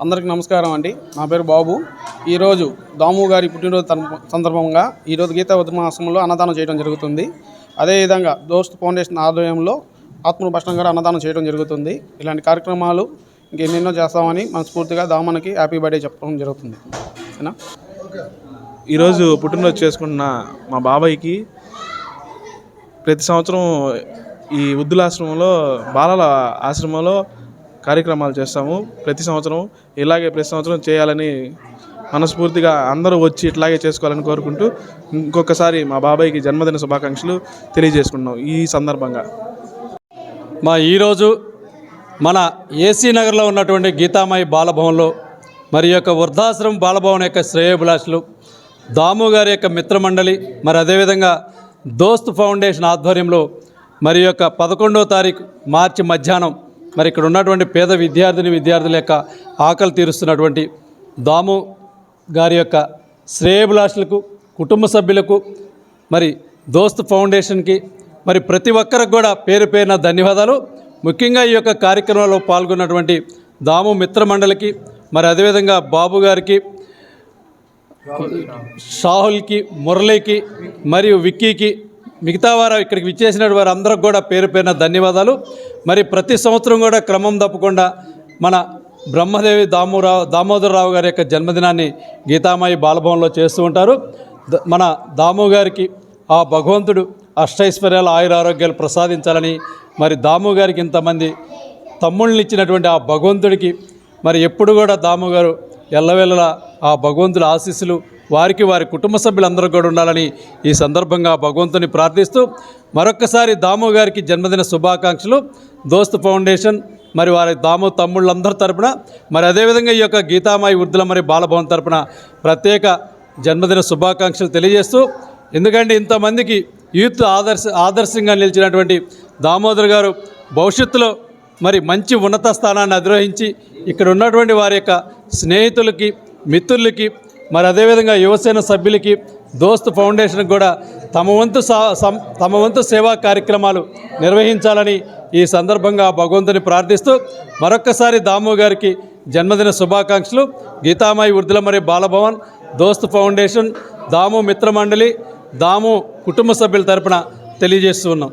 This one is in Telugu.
అందరికీ నమస్కారం అండి. నా పేరు బాబు. ఈరోజు దాము గారి పుట్టినరోజు తన- సందర్భంగా ఈరోజు గీతా ఉద్యమాశ్రమంలో అన్నదానం చేయడం జరుగుతుంది. అదేవిధంగా దోస్త్ ఫౌండేషన్ ఆధ్వర్యంలో ఆత్మను భక్షణం గారు అన్నదానం చేయడం జరుగుతుంది. ఇలాంటి కార్యక్రమాలు ఇంకెన్నెన్నో చేస్తామని మనస్ఫూర్తిగా దామనకి హ్యాపీ బర్త్డే చెప్పడం జరుగుతుంది. ఓకేనా? ఈరోజు పుట్టినరోజు చేసుకున్న మా బాబాయ్కి ప్రతి సంవత్సరం ఈ వృద్ధులాశ్రమంలో బాలల ఆశ్రమంలో కార్యక్రమాలు చేస్తాము. ప్రతి సంవత్సరం ఇలాగే ప్రతి సంవత్సరం చేయాలని మనస్ఫూర్తిగా అందరూ వచ్చి ఇట్లాగే చేసుకోవాలని కోరుకుంటూ ఇంకొకసారి మా బాబాయ్కి జన్మదిన శుభాకాంక్షలు తెలియజేసుకుంటున్నాం ఈ సందర్భంగా. మా ఈరోజు మన ఏసీ నగర్లో ఉన్నటువంటి గీతామాయి బాలభవన్లో మరి యొక్క వృద్ధాశ్రమం బాలభవన్ యొక్క శ్రేయోభిలాషులు దాము గారి యొక్క మిత్రమండలి మరి అదేవిధంగా దోస్త్ ఫౌండేషన్ ఆధ్వర్యంలో మరి యొక్క పదకొండో తారీఖు మార్చి మధ్యాహ్నం మరి ఇక్కడ ఉన్నటువంటి పేద విద్యార్థిని విద్యార్థుల యొక్క ఆకలి తీరుస్తున్నటువంటి దాము గారి యొక్క శ్రేయభిలాషులకు కుటుంబ సభ్యులకు మరి దోస్త్ ఫౌండేషన్కి మరి ప్రతి ఒక్కరికి కూడా పేరు పేరున ధన్యవాదాలు. ముఖ్యంగా ఈ యొక్క కార్యక్రమంలో పాల్గొన్నటువంటి దాము మిత్ర మండలికి మరి అదేవిధంగా బాబు గారికి షాహుల్కి మురళికి మరియు విక్కీకి మిగతా వారు ఇక్కడికి విచ్చేసిన వారు అందరికి కూడా పేరు పేరున ధన్యవాదాలు. మరి ప్రతి సంవత్సరం కూడా క్రమం తప్పకుండా మన బ్రహ్మదేవి దామోరావు దామోదరరావు గారి యొక్క జన్మదినాన్ని గీతామాయి బాలభవన్లో చేస్తూ ఉంటారు. ద- మన దాము గారికి ఆ భగవంతుడు అష్టైశ్వర్యాల ఆయురారోగ్యాలు ప్రసాదించాలని మరి దాము గారికి ఇంతమంది తమ్ముళ్ళని ఇచ్చినటువంటి ఆ భగవంతుడికి మరి ఎప్పుడు కూడా దాము గారు ఎల్లవెల్లలా ఆ భగవంతుడి ఆశీస్సులు వారికి వారి కుటుంబ సభ్యులందరూ కూడా ఉండాలని ఈ సందర్భంగా భగవంతుని ప్రార్థిస్తూ మరొక్కసారి దాము గారికి జన్మదిన శుభాకాంక్షలు. దోస్త్ ఫౌండేషన్ మరి వారి దాము తమ్ముళ్ళందరి తరపున మరి అదేవిధంగా ఈ యొక్క గీతామాయి వృద్ధుల మరి బాలభవన్ తరపున ప్రత్యేక జన్మదిన శుభాకాంక్షలు తెలియజేస్తూ ఎందుకంటే ఇంతమందికి యూత్ ఆదర్శ ఆదర్శంగా నిలిచినటువంటి దామోదర్ గారు భవిష్యత్తులో మరి మంచి ఉన్నత స్థానాన్ని అధిరోహించి ఇక్కడ ఉన్నటువంటి వారి యొక్క స్నేహితులకి మిత్రులకి మరి అదేవిధంగా యువసేన సభ్యులకి దోస్త్ ఫౌండేషన్కి కూడా తమ వంతు సం- తమ వంతు సేవా కార్యక్రమాలు నిర్వహించాలని ఈ సందర్భంగా భగవంతుని ప్రార్థిస్తూ మరొక్కసారి దాము గారికి జన్మదిన శుభాకాంక్షలు. గీతామాయి వృద్ధుల మరి బాలభవన్ దోస్త్ ఫౌండేషన్ దాము మిత్రమండలి దాము కుటుంబ సభ్యుల తరపున తెలియజేస్తూ ఉన్నాం.